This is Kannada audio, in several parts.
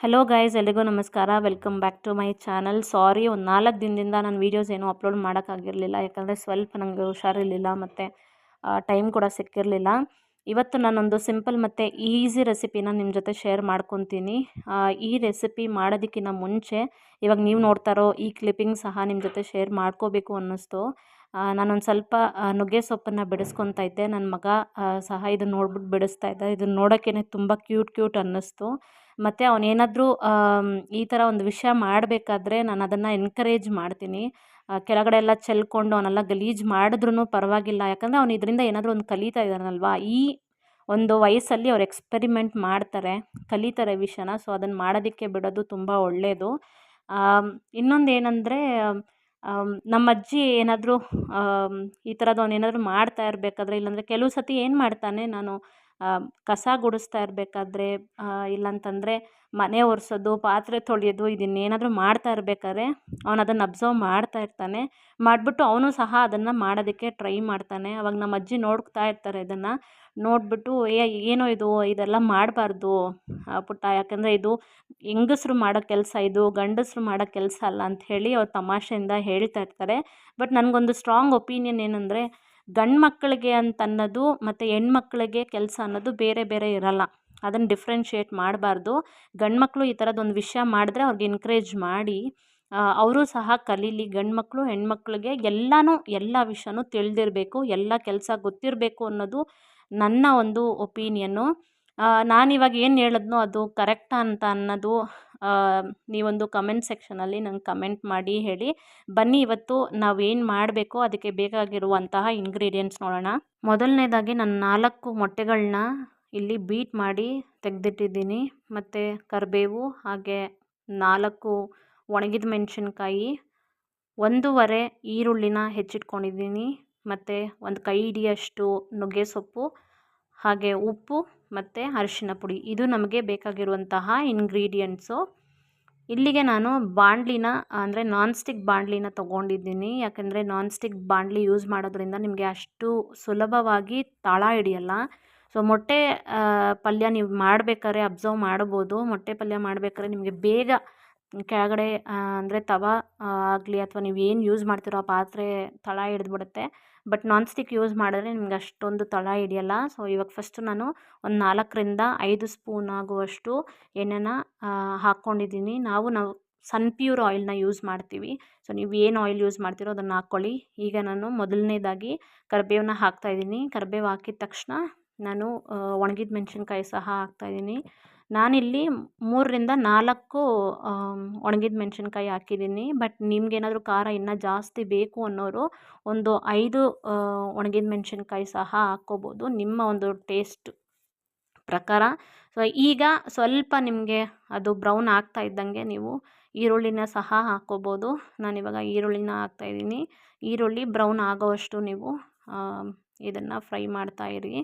ಹಲೋ ಗೈಸ್ ಎಲ್ರಿಗೂ ನಮಸ್ಕಾರ. Welcome back to my channel sorry ಒಂದು ನಾಲ್ಕು ದಿನದಿಂದ ನಾನು ವೀಡಿಯೋಸ್ ಏನೂ ಅಪ್ಲೋಡ್ ಮಾಡೋಕ್ಕಾಗಿರಲಿಲ್ಲ ಯಾಕಂದರೆ ಸ್ವಲ್ಪ ನನಗೆ ಹುಷಾರಿರಲಿಲ್ಲ ಮತ್ತು ಟೈಮ್ ಕೂಡ ಸಿಕ್ಕಿರಲಿಲ್ಲ. ಇವತ್ತು ನಾನೊಂದು ಸಿಂಪಲ್ ಮತ್ತು ಈಸಿ ರೆಸಿಪಿನ ನಿಮ್ಮ ಜೊತೆ ಶೇರ್ ಮಾಡ್ಕೊತೀನಿ. ಈ ರೆಸಿಪಿ ಮಾಡೋದಕ್ಕಿಂತ ಮುಂಚೆ ಇವಾಗ ನೀವು ನೋಡ್ತಾರೋ ಈ ಕ್ಲಿಪ್ಪಿಂಗ್ ಸಹ ನಿಮ್ಮ ಜೊತೆ ಶೇರ್ ಮಾಡ್ಕೋಬೇಕು ಅನ್ನಿಸ್ತು. ನಾನೊಂದು ಸ್ವಲ್ಪ ನುಗ್ಗೆ ಸೊಪ್ಪನ್ನು ಬಿಡಿಸ್ಕೊತಾ ಇದ್ದೆ. ನನ್ನ ಮಗ ಸಹ ಇದನ್ನು ನೋಡ್ಬಿಟ್ಟು ಬಿಡಿಸ್ತಾ ಇದ್ದ. ಇದನ್ನು ನೋಡೋಕ್ಕೇ ತುಂಬ ಕ್ಯೂಟ್ ಕ್ಯೂಟ್ ಅನ್ನಿಸ್ತು. ಮತ್ತು ಅವನೇನಾದರೂ ಈ ಥರ ಒಂದು ವಿಷಯ ಮಾಡಬೇಕಾದ್ರೆ ನಾನು ಅದನ್ನು ಎನ್ಕರೇಜ್ ಮಾಡ್ತೀನಿ. ಕೆಳಗಡೆ ಎಲ್ಲ ಚೆಲ್ಕೊಂಡು ಅವನೆಲ್ಲ ಗಲೀಜು ಮಾಡಿದ್ರೂ ಪರವಾಗಿಲ್ಲ. ಯಾಕಂದರೆ ಅವನು ಇದರಿಂದ ಏನಾದರೂ ಒಂದು ಕಲಿತಾ ಇದ್ದಾನಲ್ವಾ? ಈ ಒಂದು ವಯಸ್ಸಲ್ಲಿ ಅವ್ರು ಎಕ್ಸ್ಪೆರಿಮೆಂಟ್ ಮಾಡ್ತಾರೆ, ಕಲಿತಾರೆ ವಿಷಯನ. ಸೊ ಅದನ್ನು ಮಾಡೋದಕ್ಕೆ ಬಿಡೋದು ತುಂಬ ಒಳ್ಳೆಯದು ಇನ್ನೊಂದು ಏನಂದರೆ ನಮ್ಮ ಅಜ್ಜಿ ಏನಾದರೂ ಈ ಥರದ್ದು ಅವ್ನು ಏನಾದರೂ ಮಾಡ್ತಾ ಇರಬೇಕಾದ್ರೆ, ಇಲ್ಲಾಂದರೆ ಕೆಲವು ಸತಿ ಏನು ಮಾಡ್ತಾನೆ, ನಾನು ಕಸ ಗುಡಿಸ್ತಾ ಇರಬೇಕಾದ್ರೆ ಇಲ್ಲಾಂತಂದರೆ ಮನೆ ಒರೆಸೋದು, ಪಾತ್ರೆ ತೊಳೆಯೋದು, ಇದನ್ನೇನಾದರೂ ಮಾಡ್ತಾ ಇರ್ಬೇಕಾದ್ರೆ ಅವ್ನು ಅದನ್ನು ಅಬ್ಸರ್ವ್ ಮಾಡ್ತಾ ಇರ್ತಾನೆ. ಮಾಡಿಬಿಟ್ಟು ಅವನು ಸಹ ಅದನ್ನು ಮಾಡೋದಕ್ಕೆ ಟ್ರೈ ಮಾಡ್ತಾನೆ. ಅವಾಗ ನಮ್ಮ ಅಜ್ಜಿ ನೋಡ್ತಾ ಇರ್ತಾರೆ ಇದನ್ನು. ನೋಡಿಬಿಟ್ಟು, ಏ, ಏನೋ ಇದು, ಇದೆಲ್ಲ ಮಾಡಬಾರ್ದು ಪುಟ್ಟ, ಯಾಕಂದರೆ ಇದು ಹೆಂಗಸ್ರು ಮಾಡೋ ಕೆಲಸ, ಇದು ಗಂಡಸರು ಮಾಡೋ ಕೆಲಸ ಅಲ್ಲ ಅಂಥೇಳಿ ಅವ್ರು ತಮಾಷೆಯಿಂದ ಹೇಳ್ತಾ ಇರ್ತಾರೆ. ಬಟ್ ನನಗೊಂದು ಸ್ಟ್ರಾಂಗ್ ಒಪೀನಿಯನ್ ಏನಂದರೆ ಗಂಡು ಮಕ್ಕಳಿಗೆ ಅಂತ ಅನ್ನೋದು ಮತ್ತು ಹೆಣ್ಮಕ್ಳಿಗೆ ಕೆಲಸ ಅನ್ನೋದು ಬೇರೆ ಬೇರೆ ಇರೋಲ್ಲ. ಅದನ್ನು ಡಿಫ್ರೆನ್ಷಿಯೇಟ್ ಮಾಡಬಾರ್ದು. ಗಂಡು ಮಕ್ಕಳು ಈ ಥರದ್ದೊಂದು ವಿಷಯ ಮಾಡಿದ್ರೆ ಅವ್ರಿಗೆ ಎನ್ಕರೇಜ್ ಮಾಡಿ ಅವರು ಸಹ ಕಲೀಲಿ. ಗಂಡು ಮಕ್ಕಳು ಹೆಣ್ಮಕ್ಳಿಗೆ ಎಲ್ಲನೂ, ಎಲ್ಲ ವಿಷಯನೂ ತಿಳಿದಿರಬೇಕು, ಎಲ್ಲ ಕೆಲಸ ಗೊತ್ತಿರಬೇಕು ಅನ್ನೋದು ನನ್ನ ಒಂದು ಒಪೀನಿಯನ್ನು ನಾನಿವಾಗ ಏನು ಹೇಳಿದ್ನೋ ಅದು ಕರೆಕ್ಟಾ ಅಂತ ಅನ್ನೋದು ನೀವೊಂದು ಕಮೆಂಟ್ ಸೆಕ್ಷನಲ್ಲಿ ನಂಗೆ ಕಮೆಂಟ್ ಮಾಡಿ ಹೇಳಿ. ಬನ್ನಿ ಇವತ್ತು ನಾವೇನು ಮಾಡಬೇಕೋ ಅದಕ್ಕೆ ಬೇಕಾಗಿರುವಂತಹ ಇಂಗ್ರೀಡಿಯೆಂಟ್ಸ್ ನೋಡೋಣ. ಮೊದಲನೇದಾಗಿ ನಾನು ನಾಲ್ಕು ಮೊಟ್ಟೆಗಳನ್ನ ಇಲ್ಲಿ ಬೀಟ್ ಮಾಡಿ ತೆಗೆದಿಟ್ಟಿದ್ದೀನಿ. ಮತ್ತು ಕರಿಬೇವು ಹಾಗೆ ನಾಲ್ಕು ಒಣಗಿದ ಮೆಣಸಿನ್ಕಾಯಿ, ಒಂದೂವರೆ ಈರುಳ್ಳಿನ ಹೆಚ್ಚಿಟ್ಕೊಂಡಿದ್ದೀನಿ. ಮತ್ತು ಒಂದು ಕೈ ಹಿಡಿಯಷ್ಟು ನುಗ್ಗೆ ಸೊಪ್ಪು ಹಾಗೆ ಉಪ್ಪು ಮತ್ತು ಅರಿಶಿನ ಪುಡಿ. ಇದು ನಮಗೆ ಬೇಕಾಗಿರುವಂತಹ ಇಂಗ್ರೀಡಿಯೆಂಟ್ಸು ಇಲ್ಲಿಗೆ ನಾನು ಬಾಣಲಿನ, ಅಂದರೆ ನಾನ್ ಸ್ಟಿಕ್ ಬಾಣಲಿನ ತೊಗೊಂಡಿದ್ದೀನಿ. ಯಾಕೆಂದರೆ ನಾನ್ ಸ್ಟಿಕ್ ಬಾಣಲಿ ಯೂಸ್ ಮಾಡೋದ್ರಿಂದ ನಿಮಗೆ ಅಷ್ಟು ಸುಲಭವಾಗಿ ತಾಳ ಹಿಡಿಯಲ್ಲ. ಸೊ ಮೊಟ್ಟೆ ಪಲ್ಯ ನೀವು ಮಾಡಬೇಕಾದ್ರೆ ಅಬ್ಸರ್ವ್ ಮಾಡ್ಬೋದು. ಮೊಟ್ಟೆ ಪಲ್ಯ ಮಾಡಬೇಕಾದ್ರೆ ನಿಮಗೆ ಬೇಗ ಕೆಳಗಡೆ ಅಂದರೆ ತವ ಆಗಲಿ ಅಥವಾ ನೀವು ಏನು ಯೂಸ್ ಮಾಡ್ತೀರೋ ಆ ಪಾತ್ರೆ ತಳ ಹಿಡಿದ್ಬಿಡುತ್ತೆ. ಬಟ್ ನಾನ್ ಸ್ಟಿಕ್ ಯೂಸ್ ಮಾಡಿದ್ರೆ ನಿಮ್ಗೆ ಅಷ್ಟೊಂದು ತಳ ಹಿಡಿಯಲ್ಲ. ಸೊ ಇವಾಗ ಫಸ್ಟು ನಾನು ಒಂದು ನಾಲ್ಕರಿಂದ ಐದು ಸ್ಪೂನ್ ಆಗುವಷ್ಟು ಎಣ್ಣೆನ ಹಾಕ್ಕೊಂಡಿದ್ದೀನಿ ನಾವು ನಾವು ಸನ್ ಪ್ಯೂರ್ ಆಯಿಲ್ನ ಯೂಸ್ ಮಾಡ್ತೀವಿ. ಸೊ ನೀವು ಏನು ಆಯಿಲ್ ಯೂಸ್ ಮಾಡ್ತೀರೋ ಅದನ್ನು ಹಾಕ್ಕೊಳ್ಳಿ. ಈಗ ನಾನು ಮೊದಲನೇದಾಗಿ ಕರಿಬೇವನ್ನ ಹಾಕ್ತಾಯಿದ್ದೀನಿ ಕರಿಬೇವು ಹಾಕಿದ ತಕ್ಷಣ ನಾನು ಒಣಗಿದ ಮೆಣಸಿನ್ಕಾಯಿ ಸಹ ಹಾಕ್ತಾಯಿದ್ದೀನಿ ನಾನಿಲ್ಲಿ ಮೂರರಿಂದ ನಾಲ್ಕು ಒಣಗಿದ ಮೆಣಸಿನ್ಕಾಯಿ ಹಾಕಿದ್ದೀನಿ. ಬಟ್ ನಿಮ್ಗೇನಾದರೂ ಖಾರ ಇನ್ನೂ ಜಾಸ್ತಿ ಬೇಕು ಅನ್ನೋರು ಒಂದು ಐದು ಒಣಗಿದ ಮೆಣಸಿನ್ಕಾಯಿ ಸಹ ಹಾಕ್ಕೋಬೋದು. ನಿಮ್ಮ ಒಂದು ಟೇಸ್ಟ್ ಪ್ರಕಾರ. ಸೊ, ಈಗ ಸ್ವಲ್ಪ ನಿಮಗೆ ಅದು ಬ್ರೌನ್ ಆಗ್ತಾ ಇದ್ದಂಗೆ ನೀವು ಈರುಳ್ಳಿನ ಸಹ ಹಾಕ್ಕೋಬೋದು. ನಾನಿವಾಗ ಈರುಳ್ಳಿನ ಹಾಕ್ತಾಯಿದ್ದೀನಿ ಈರುಳ್ಳಿ ಬ್ರೌನ್ ಆಗೋವಷ್ಟು ನೀವು ಇದನ್ನು ಫ್ರೈ ಮಾಡ್ತಾಯಿರಿ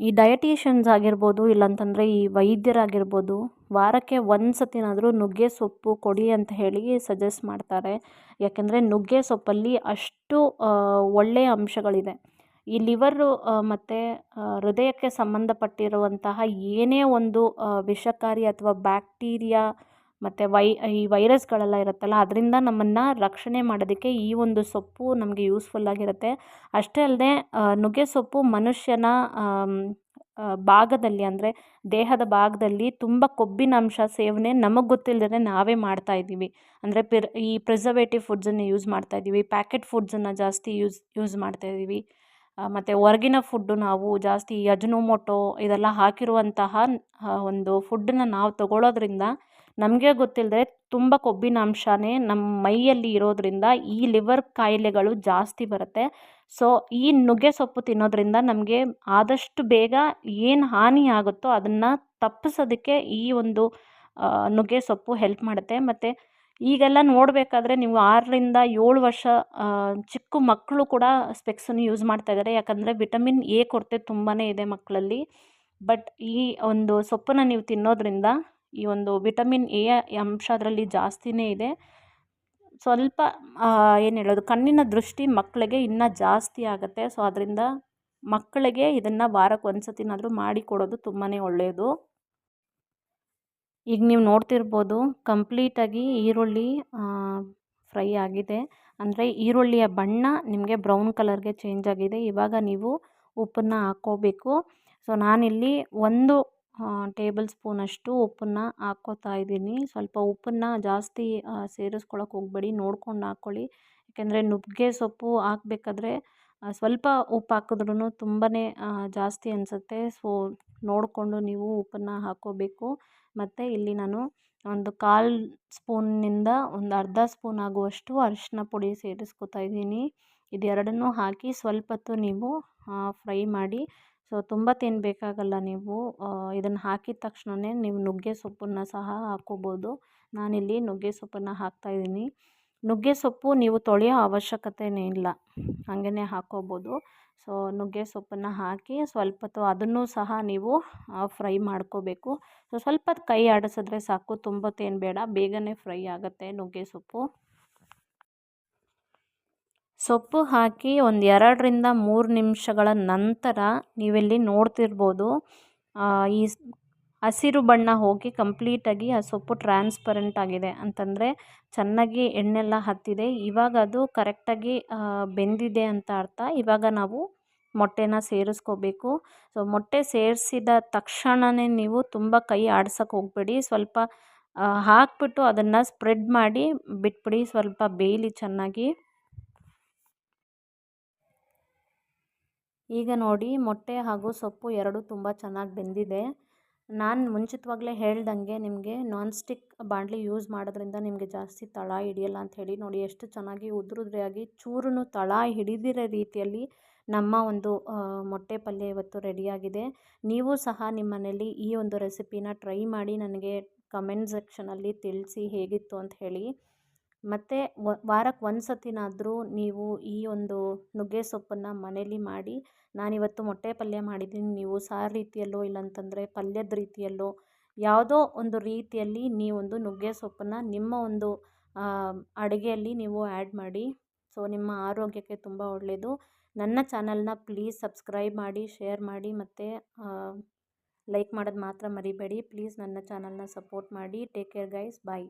ಈ ಡಯಟೀಷಿಯನ್ಸ್ ಆಗಿರ್ಬೋದು, ಇಲ್ಲಾಂತಂದರೆ ಈ ವೈದ್ಯರಾಗಿರ್ಬೋದು, ವಾರಕ್ಕೆ ಒಂದು ಸತಿನಾದರೂ ನುಗ್ಗೆ ಸೊಪ್ಪು ಕೊಡಿ ಅಂತ ಹೇಳಿ ಸಜೆಸ್ಟ್ ಮಾಡ್ತಾರೆ. ಯಾಕೆಂದರೆ ನುಗ್ಗೆ ಸೊಪ್ಪಲ್ಲಿ ಅಷ್ಟು ಒಳ್ಳೆಯ ಅಂಶಗಳಿದೆ. ಈ ಲಿವರು ಮತ್ತು ಹೃದಯಕ್ಕೆ ಸಂಬಂಧಪಟ್ಟಿರುವಂತಹ ಏನೇ ಒಂದು ವಿಷಕಾರಿ ಅಥವಾ ಬ್ಯಾಕ್ಟೀರಿಯಾ ಮತ್ತು ವೈ, ಈ ವೈರಸ್ಗಳೆಲ್ಲ ಇರುತ್ತಲ್ಲ, ಅದರಿಂದ ನಮ್ಮನ್ನು ರಕ್ಷಣೆ ಮಾಡೋದಕ್ಕೆ ಈ ಒಂದು ಸೊಪ್ಪು ನಮಗೆ ಯೂಸ್ಫುಲ್ ಆಗಿರುತ್ತೆ. ಅಷ್ಟೇ ಅಲ್ಲದೆ ನುಗ್ಗೆ ಸೊಪ್ಪು ಮನುಷ್ಯನ ಭಾಗದಲ್ಲಿ ಅಂದರೆ ದೇಹದ ಭಾಗದಲ್ಲಿ ತುಂಬ ಕೊಬ್ಬಿನ ಅಂಶ ಸೇವನೆ ನಮಗೆ ಗೊತ್ತಿಲ್ಲದೇ ನಾವೇ ಮಾಡ್ತಾ ಇದ್ದೀವಿ. ಅಂದರೆ ಪಿರ್, ಈ ಪ್ರಿಸರ್ವೇಟಿವ್ ಫುಡ್ಸನ್ನು ಯೂಸ್ ಮಾಡ್ತಾ ಇದ್ದೀವಿ ಪ್ಯಾಕೆಟ್ ಫುಡ್ಸನ್ನು ಜಾಸ್ತಿ ಯೂಸ್ ಯೂಸ್ ಮಾಡ್ತಾ ಇದ್ದೀವಿ. ಮತ್ತು ಹೊರಗಿನ ಫುಡ್ಡು ನಾವು ಜಾಸ್ತಿ ಅಜ್ನೋಮೊಟೊ ಇದೆಲ್ಲ ಹಾಕಿರುವಂತಹ ಒಂದು ಫುಡ್ಡನ್ನ ನಾವು ತಗೊಳ್ಳೋದ್ರಿಂದ ನಮಗೆ ಗೊತ್ತಿಲ್ಲದೆ ತುಂಬ ಕೊಬ್ಬಿನ ಅಂಶನೇ ನಮ್ಮ ಮೈಯಲ್ಲಿ ಇರೋದರಿಂದ ಈ ಲಿವರ್ ಕಾಯಿಲೆಗಳು ಜಾಸ್ತಿ ಬರುತ್ತೆ. ಸೊ ಈ ನುಗ್ಗೆ ಸೊಪ್ಪು ತಿನ್ನೋದ್ರಿಂದ ನಮಗೆ ಆದಷ್ಟು ಬೇಗ ಏನು ಹಾನಿ ಆಗುತ್ತೋ ಅದನ್ನು ತಪ್ಪಿಸೋದಕ್ಕೆ ಈ ಒಂದು ನುಗ್ಗೆ ಸೊಪ್ಪು ಹೆಲ್ಪ್ ಮಾಡುತ್ತೆ. ಮತ್ತು ಈಗೆಲ್ಲ ನೋಡಬೇಕಾದ್ರೆ ನೀವು ಆರರಿಂದ ಏಳು ವರ್ಷ ಚಿಕ್ಕ ಮಕ್ಕಳು ಕೂಡ ಸ್ಪೆಕ್ಸನ್ನು ಯೂಸ್ ಮಾಡ್ತಾ ಇದ್ದಾರೆ. ಯಾಕಂದರೆ ವಿಟಮಿನ್ ಎ ಕೊರತೆ ತುಂಬಾ ಇದೆ ಮಕ್ಕಳಲ್ಲಿ. ಬಟ್ ಈ ಒಂದು ಸೊಪ್ಪನ್ನು ನೀವು ತಿನ್ನೋದ್ರಿಂದ ಈ ಒಂದು ವಿಟಮಿನ್ ಎ ಅಂಶ ಅದರಲ್ಲಿ ಜಾಸ್ತಿನೇ ಇದೆ. ಸ್ವಲ್ಪ ಏನು ಹೇಳೋದು, ಕಣ್ಣಿನ ದೃಷ್ಟಿ ಮಕ್ಕಳಿಗೆ ಇನ್ನೂ ಜಾಸ್ತಿ ಆಗುತ್ತೆ. ಸೊ, ಅದರಿಂದ ಮಕ್ಕಳಿಗೆ ಇದನ್ನು ವಾರಕ್ಕೆ ಒಂದು ಸತಿನಾದರೂ ಮಾಡಿಕೊಡೋದು ತುಂಬಾ ಒಳ್ಳೆಯದು ಈಗ ನೀವು ನೋಡ್ತಿರ್ಬೋದು ಕಂಪ್ಲೀಟಾಗಿ ಈರುಳ್ಳಿ ಫ್ರೈ ಆಗಿದೆ. ಅಂದರೆ ಈರುಳ್ಳಿಯ ಬಣ್ಣ ನಿಮಗೆ ಬ್ರೌನ್ ಕಲರ್ಗೆ ಚೇಂಜ್ ಆಗಿದೆ. ಇವಾಗ ನೀವು ಉಪ್ಪನ್ನು ಹಾಕ್ಕೋಬೇಕು. ಸೊ, ನಾನಿಲ್ಲಿ ಒಂದು ಟೇಬಲ್ ಸ್ಪೂನಷ್ಟು ಉಪ್ಪನ್ನು ಹಾಕ್ಕೋತಾ ಇದ್ದೀನಿ. ಸ್ವಲ್ಪ ಉಪ್ಪನ್ನು ಜಾಸ್ತಿ ಸೇರಿಸ್ಕೊಳಕ್ಕೆ ಹೋಗಬೇಡಿ. ನೋಡ್ಕೊಂಡು ಹಾಕ್ಕೊಳ್ಳಿ ಯಾಕೆಂದರೆ ನುಗ್ಗೆ ಸೊಪ್ಪು ಹಾಕಬೇಕಾದ್ರೆ ಸ್ವಲ್ಪ ಉಪ್ಪು ಹಾಕಿದ್ರೂ ತುಂಬಾ ಜಾಸ್ತಿ ಅನಿಸುತ್ತೆ. ಸೊ, ನೋಡಿಕೊಂಡು ನೀವು ಉಪ್ಪನ್ನು ಹಾಕ್ಕೋಬೇಕು. ಮತ್ತು ಇಲ್ಲಿ ನಾನು ಒಂದು ಕಾಲು ಸ್ಪೂನ್ನಿಂದ ಒಂದು ಅರ್ಧ ಸ್ಪೂನ್ ಆಗುವಷ್ಟು ಅರಿಶಿನ ಪುಡಿ ಸೇರಿಸ್ಕೊತಾ ಇದ್ದೀನಿ. ಇದೆರಡನ್ನೂ ಹಾಕಿ ಸ್ವಲ್ಪ ಹೊತ್ತು ನೀವು ಫ್ರೈ ಮಾಡಿ, ಸೊ, ತುಂಬ ತಿನ್ನಬೇಕಾಗಲ್ಲ ನೀವು. ಇದನ್ನು ಹಾಕಿದ ತಕ್ಷಣವೇ ನೀವು ನುಗ್ಗೆ ಸೊಪ್ಪನ್ನು ಸಹ ಹಾಕ್ಕೋಬೋದು ನಾನಿಲ್ಲಿ ನುಗ್ಗೆ ಸೊಪ್ಪನ್ನು ಹಾಕ್ತಾಯಿದ್ದೀನಿ ನುಗ್ಗೆ ಸೊಪ್ಪು ನೀವು ತೊಳೆಯೋ ಅವಶ್ಯಕತೆಯೇ ಇಲ್ಲ. ಹಾಗೆಯೇ ಹಾಕ್ಕೋಬೋದು ಸೊ ನುಗ್ಗೆ ಸೊಪ್ಪನ್ನು ಹಾಕಿ ಸ್ವಲ್ಪ ಹೊತ್ತು ಅದನ್ನು ಸಹ ನೀವು ಫ್ರೈ ಮಾಡ್ಕೋಬೇಕು. ಸೊ ಸ್ವಲ್ಪ ಕೈ ಆಡಿಸಿದ್ರೆ ಸಾಕು, ತುಂಬತ್ತೇನು ಬೇಡ, ಬೇಗನೆ ಫ್ರೈ ಆಗುತ್ತೆ ನುಗ್ಗೆ ಸೊಪ್ಪು. ಸೊಪ್ಪು ಹಾಕಿ ಒಂದು ಎರಡರಿಂದ ಮೂರು ನಿಮಿಷಗಳ ನಂತರ ನೀವಿಲ್ಲಿ ನೋಡ್ತಿರ್ಬೋದು ಈ ಹಸಿರು ಬಣ್ಣ ಹೋಗಿ ಕಂಪ್ಲೀಟಾಗಿ ಆ ಸೊಪ್ಪು ಟ್ರಾನ್ಸ್ಪರೆಂಟ್ ಆಗಿದೆ. ಅಂತಂದರೆ ಚೆನ್ನಾಗಿ ಎಣ್ಣೆಲ್ಲ ಹತ್ತಿದೆ. ಇವಾಗ ಅದು ಕರೆಕ್ಟಾಗಿ ಬೆಂದಿದೆ ಅಂತ ಅರ್ಥ. ಇವಾಗ ನಾವು ಮೊಟ್ಟೆನ ಸೇರಿಸ್ಕೋಬೇಕು. ಸೊ ಮೊಟ್ಟೆ ಸೇರಿಸಿದ ತಕ್ಷಣವೇ ನೀವು ತುಂಬ ಕೈ ಆಡ್ಸೋಕ್ಕೆ ಹೋಗಬೇಡಿ. ಸ್ವಲ್ಪ ಹಾಕಿಬಿಟ್ಟು ಅದನ್ನು ಸ್ಪ್ರೆಡ್ ಮಾಡಿ ಬಿಟ್ಬಿಡಿ. ಸ್ವಲ್ಪ ಬೇಯಲಿ ಚೆನ್ನಾಗಿ. ಈಗ ನೋಡಿ ಮೊಟ್ಟೆ ಹಾಗೂ ಸೊಪ್ಪು ಎರಡು ತುಂಬ ಚೆನ್ನಾಗಿ ಬೆಂದಿದೆ. ನಾನು ಮುಂಚಿತವಾಗಲೇ ಹೇಳ್ದಂಗೆ ನಿಮಗೆ ನಾನ್ ಸ್ಟಿಕ್ ಬಾಣಲಿ ಯೂಸ್ ಮಾಡೋದ್ರಿಂದ ನಿಮಗೆ ಜಾಸ್ತಿ ತಳ ಹಿಡಿಯಲ್ಲ ಅಂತ ಹೇಳಿ ನೋಡಿ ಎಷ್ಟು ಚೆನ್ನಾಗಿ ಉದುರುದ್ರೆಯಾಗಿ ಚೂರು ತಳ ಹಿಡಿದಿರೋ ರೀತಿಯಲ್ಲಿ ನಮ್ಮ ಒಂದು ಮೊಟ್ಟೆ ಪಲ್ಯ ಇವತ್ತು ರೆಡಿಯಾಗಿದೆ ನೀವು ಸಹ ನಿಮ್ಮ ಮನೇಲಿ ಈ ಒಂದು ರೆಸಿಪಿನ ಟ್ರೈ ಮಾಡಿ ನನಗೆ ಕಮೆಂಟ್ ಸೆಕ್ಷನಲ್ಲಿ ತಿಳಿಸಿ ಹೇಗಿತ್ತು ಅಂತ ಹೇಳಿ. ಮತ್ತು ವಾರಕ್ಕೆ ಒಂದು ಸತಿನಾದರೂ ನೀವು ಈ ಒಂದು ನುಗ್ಗೆ ಸೊಪ್ಪನ್ನು ಮನೇಲಿ ಮಾಡಿ, ನಾನಿವತ್ತು ಮೊಟ್ಟೆ ಪಲ್ಯ ಮಾಡಿದ್ದೀನಿ, ನೀವು ಸಾರು ರೀತಿಯಲ್ಲೋ ಇಲ್ಲಂತಂದರೆ ಪಲ್ಯದ ರೀತಿಯಲ್ಲೋ, ಯಾವುದೋ ಒಂದು ರೀತಿಯಲ್ಲಿ ನೀವೊಂದು ನುಗ್ಗೆ ಸೊಪ್ಪನ್ನು ನಿಮ್ಮ ಒಂದು ಅಡುಗೆಯಲ್ಲಿ ನೀವು ಆ್ಯಡ್ ಮಾಡಿ. ಸೊ, ನಿಮ್ಮ ಆರೋಗ್ಯಕ್ಕೆ ತುಂಬ ಒಳ್ಳೆಯದು ನನ್ನ ಚಾನಲ್ನ ಪ್ಲೀಸ್ ಸಬ್ಸ್ಕ್ರೈಬ್ ಮಾಡಿ, ಶೇರ್ ಮಾಡಿ ಮತ್ತು ಲೈಕ್ ಮಾಡೋದು ಮಾತ್ರ ಮರಿಬೇಡಿ. ಪ್ಲೀಸ್ ನನ್ನ ಚಾನಲ್ನ ಸಪೋರ್ಟ್ ಮಾಡಿ. Take care guys. ಬಾಯ್.